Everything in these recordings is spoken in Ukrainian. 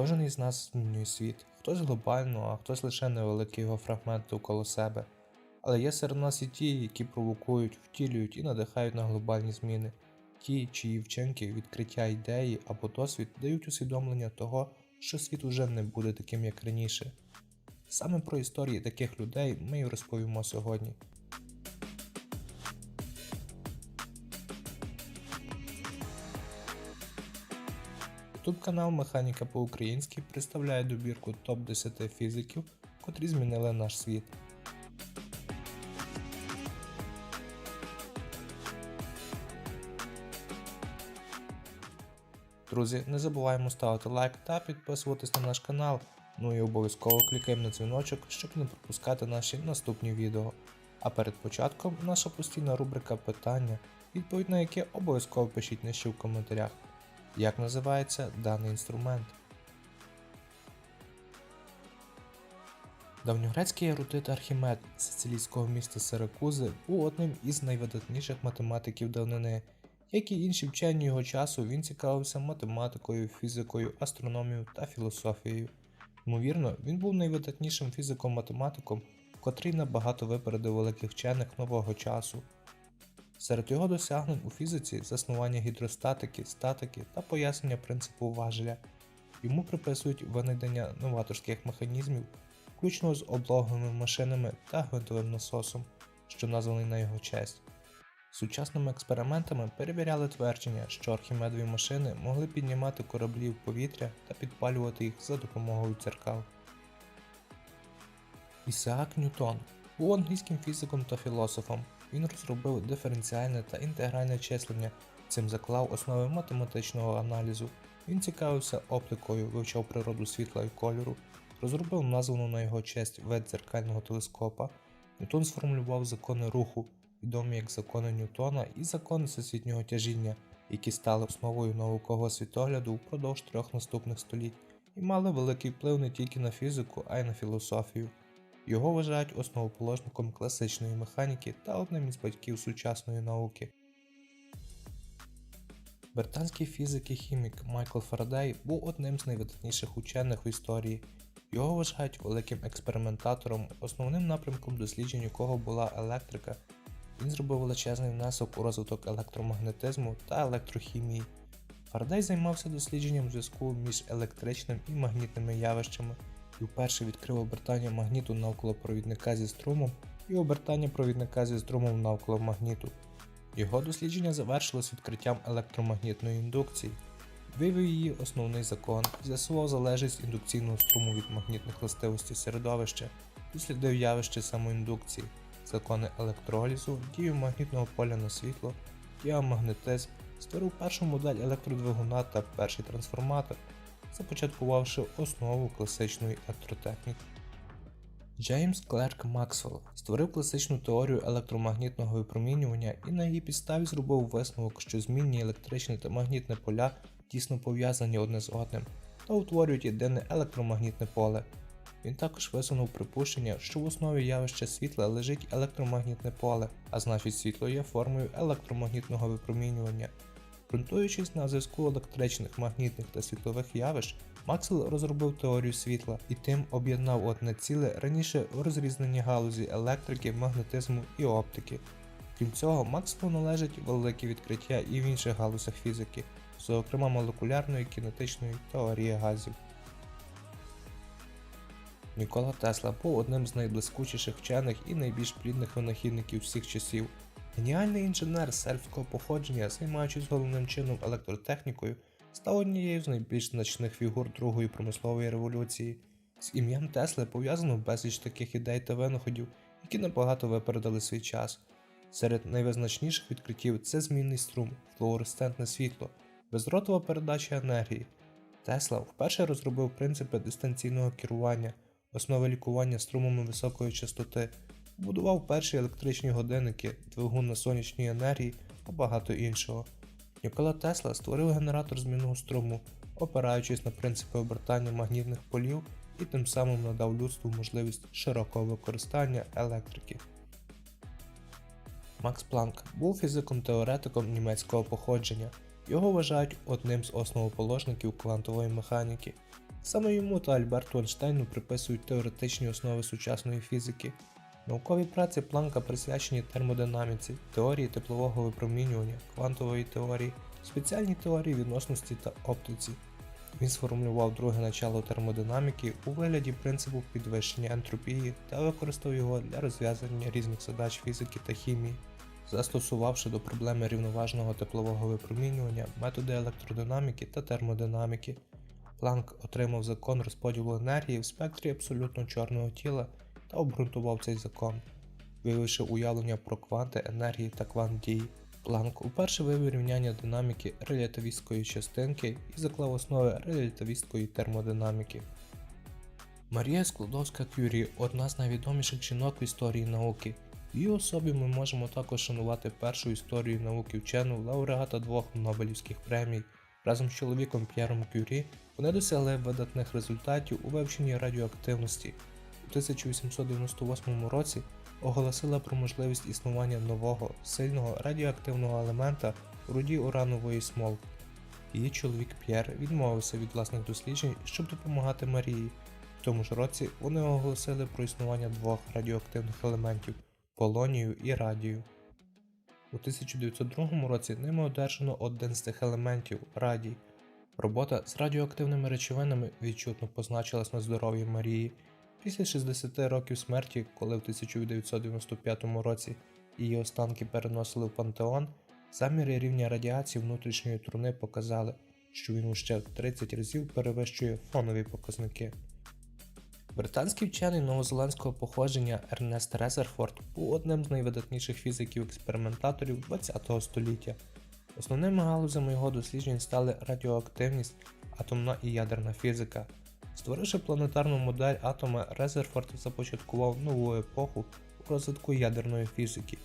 Кожен із нас змінює світ, хтось глобально, а хтось лише невеликий його фрагмент довкола себе. Але є серед нас і ті, які провокують, втілюють і надихають на глобальні зміни, ті, чиї вчинки, відкриття ідеї або досвід дають усвідомлення того, що світ уже не буде таким, як раніше. Саме про історії таких людей ми і розповімо сьогодні. Ютуб канал Механіка по-українськи представляє добірку топ-10 фізиків, котрі змінили наш світ. Друзі, не забуваємо ставити лайк та підписуватись на наш канал. Ну і обов'язково клікаємо на дзвіночок, щоб не пропускати наші наступні відео. А перед початком наша постійна рубрика питання, відповідь на яке обов'язково пишіть нижче в коментарях. Як називається даний інструмент? Давньогрецький ерудит Архімед сицилійського міста Сиракузи був одним із найвидатніших математиків давнини. Як і інші вчені його часу, він цікавився математикою, фізикою, астрономією та філософією. Ймовірно, він був найвидатнішим фізиком-математиком, котрий набагато випередив великих вчених нового часу. Серед його досягнень у фізиці заснування гідростатики, статики та пояснення принципу важеля. Йому приписують винайдення новаторських механізмів, включно з облоговими машинами та гвинтовим насосом, що названий на його честь. Сучасними експериментами перевіряли твердження, що архімедові машини могли піднімати кораблі в повітря та підпалювати їх за допомогою дзеркал. Ісаак Ньютон був англійським фізиком та філософом. Він розробив диференціальне та інтегральне числення, цим заклав основи математичного аналізу. Він цікавився оптикою, вивчав природу світла і кольору, розробив названу на його честь вид дзеркального телескопа. Ньютон сформулював закони руху, відомі як закони Ньютона і закони всесвітнього тяжіння, які стали основою наукового світогляду впродовж трьох наступних століть і мали великий вплив не тільки на фізику, а й на філософію. Його вважають основоположником класичної механіки та одним із батьків сучасної науки. Британський фізик і хімік Майкл Фарадей був одним з найвидатніших учених у історії. Його вважають великим експериментатором, основним напрямком досліджень якого була електрика. Він зробив величезний внесок у розвиток електромагнетизму та електрохімії. Фарадей займався дослідженням зв'язку між електричним і магнітними явищами і вперше відкрив обертання магніту навколо провідника зі струмом і обертання провідника зі струмом навколо магніту. Його дослідження завершилось відкриттям електромагнітної індукції, вивів її основний закон, з'ясував залежність індукційного струму від магнітних властивостей середовища, дослідив явище самоіндукції, закони електролізу, дію магнітного поля на світло, діамагнетизм, створив першу модель електродвигуна та перший трансформатор, започаткувавши основу класичної електротехніки. Джеймс Клерк Максвелл створив класичну теорію електромагнітного випромінювання і на її підставі зробив висновок, що змінні електричне та магнітне поля тісно пов'язані одне з одним та утворюють єдине електромагнітне поле. Він також висунув припущення, що в основі явища світла лежить електромагнітне поле, а значить світло є формою електромагнітного випромінювання. Ґрунтуючись на зв'язку електричних, магнітних та світлових явищ, Максвелл розробив теорію світла і тим об'єднав одне ціле раніше розрізнені галузі електрики, магнетизму і оптики. Крім цього, Максвеллу належать великі відкриття і в інших галузях фізики, зокрема молекулярної кінетичної теорії газів. Нікола Тесла був одним з найблискучіших вчених і найбільш плідних винахідників всіх часів. Геніальний інженер сербського походження, займаючись головним чином електротехнікою, став однією з найбільш значних фігур Другої промислової революції. З ім'ям Тесли пов'язано безліч таких ідей та винаходів, які набагато випередили свій час. Серед найвизначніших відкриттів це змінний струм, флуоресцентне світло, бездротова передача енергії. Тесла вперше розробив принципи дистанційного керування, основи лікування струмами високої частоти, будував перші електричні годинники, двигун на сонячній енергії та багато іншого. Нікола Тесла створив генератор змінного струму, опираючись на принципи обертання магнітних полів і тим самим надав людству можливість широкого використання електрики. Макс Планк був фізиком-теоретиком німецького походження. Його вважають одним з основоположників квантової механіки. Саме йому та Альберту Ейнштейну приписують теоретичні основи сучасної фізики. Наукові праці Планка присвячені термодинаміці, теорії теплового випромінювання, квантової теорії, спеціальній теорії відносності та оптиці. Він сформулював друге начало термодинаміки у вигляді принципу підвищення ентропії та використав його для розв'язання різних задач фізики та хімії, застосувавши до проблеми рівноважного теплового випромінювання методи електродинаміки та термодинаміки. Планк отримав закон розподілу енергії в спектрі абсолютно чорного тіла та обґрунтував цей закон, виявивши уявлення про кванти енергії та квант дії. Планк уперше вивів рівняння динаміки релятивістської частинки і заклав основи релятивістської термодинаміки. Марія Складовська Кюрі одна з найвідоміших жінок в історії науки. В її особі ми можемо також шанувати першу історію науки вчену лауреата двох Нобелівських премій. Разом з чоловіком П'єром Кюрі вони досягли видатних результатів у вивченні радіоактивності. У 1898 році оголосила про можливість існування нового сильного радіоактивного елемента у руді уранової смолки. Її чоловік П'єр відмовився від власних досліджень, щоб допомагати Марії. В тому ж році вони оголосили про існування двох радіоактивних елементів полонію і радію. У 1902 році ними одержано один з цих елементів радій. Робота з радіоактивними речовинами відчутно позначилась на здоров'ї Марії. Після 60 років смерті, коли в 1995 році її останки переносили в пантеон, заміри рівня радіації внутрішньої труни показали, що він ще в 30 разів перевищує фонові показники. Британський вчений новозеландського походження Ернест Резерфорд був одним з найвидатніших фізиків-експериментаторів ХХ століття. Основними галузями його досліджень стали радіоактивність, атомна і ядерна фізика. Створивши планетарну модель атома, Резерфорд започаткував нову епоху у розвитку ядерної фізики.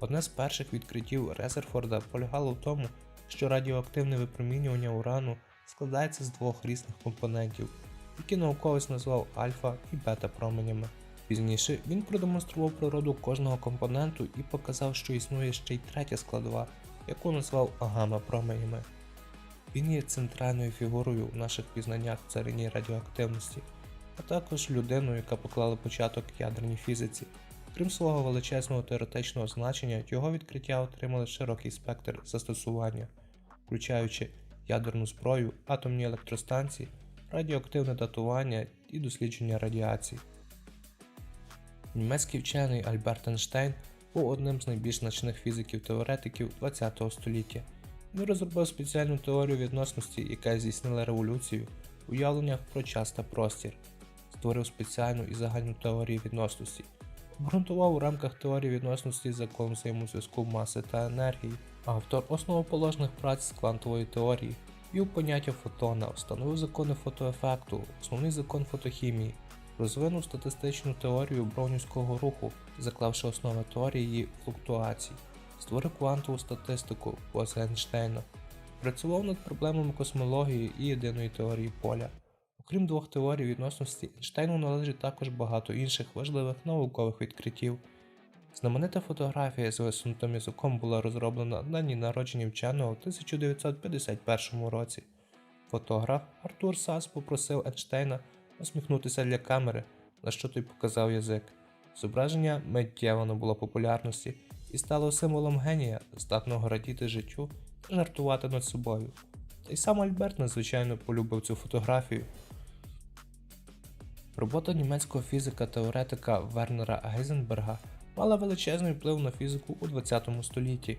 Одне з перших відкриттів Резерфорда полягало в тому, що радіоактивне випромінювання урану складається з двох різних компонентів, які науковець назвав альфа і бета променями. Пізніше він продемонстрував природу кожного компоненту і показав, що існує ще й третя складова, яку назвав гамма променями. Він є центральною фігурою в наших пізнаннях в царині радіоактивності, а також людиною, яка поклала початок ядерній фізиці. Крім свого величезного теоретичного значення, його відкриття отримали широкий спектр застосування, включаючи ядерну зброю, атомні електростанції, радіоактивне датування і дослідження радіації. Німецький вчений Альберт Ейнштейн був одним з найбільш значних фізиків-теоретиків ХХ століття. Він розробив спеціальну теорію відносності, яка здійснила революцію в уявленнях про час та простір, створив спеціальну і загальну теорію відносності, обґрунтував у рамках теорії відносності закон взаємозв'язку маси та енергії, автор основоположних праць з квантової теорії, вів поняття фотона, встановив закони фотоефекту, основний закон фотохімії, розвинув статистичну теорію броунівського руху, заклавши основи теорії її флуктуацій створив квантову статистику поза Ейнштейна, працював над проблемами космології і єдиної теорії поля. Окрім двох теорій відносності, Ейнштейну належить також багато інших важливих наукових відкриттів. Знаменита фотографія з висунутим язиком була розроблена на дні народження вченого в 1951 році. Фотограф Артур Сас попросив Ейнштейна усміхнутися для камери, на що той показав язик. Зображення миттєво набуло популярності і стало символом генія, здатного радіти життю та жартувати над собою. Та й сам Альберт надзвичайно полюбив цю фотографію. Робота німецького фізика-теоретика Вернера Гейзенберга мала величезний вплив на фізику у ХХ столітті.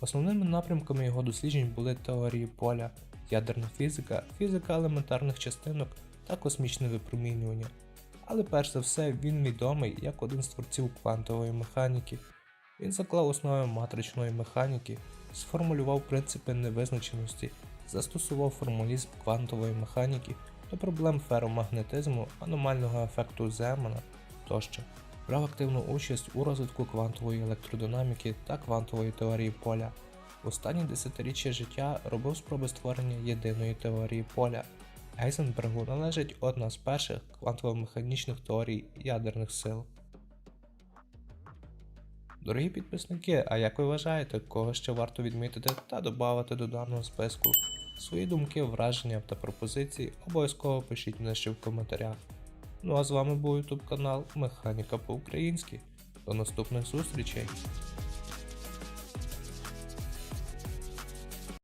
Основними напрямками його досліджень були теорії поля, ядерна фізика, фізика елементарних частинок та космічне випромінювання. Але перш за все він відомий як один з творців квантової механіки. Він заклав основи матричної механіки, сформулював принципи невизначеності, застосував формалізм квантової механіки до проблем феромагнетизму, аномального ефекту Земана тощо. Брав активну участь у розвитку квантової електродинаміки та квантової теорії поля. Останні десятиріччя життя робив спроби створення єдиної теорії поля. Гейзенбергу належить одна з перших квантово-механічних теорій ядерних сил. Дорогі підписники, а як ви вважаєте, кого ще варто відмітити та додати до даного списку? Свої думки, враження та пропозиції обов'язково пишіть нижче в коментарях. Ну а з вами був YouTube канал Механіка по-українськи. До наступних зустрічей!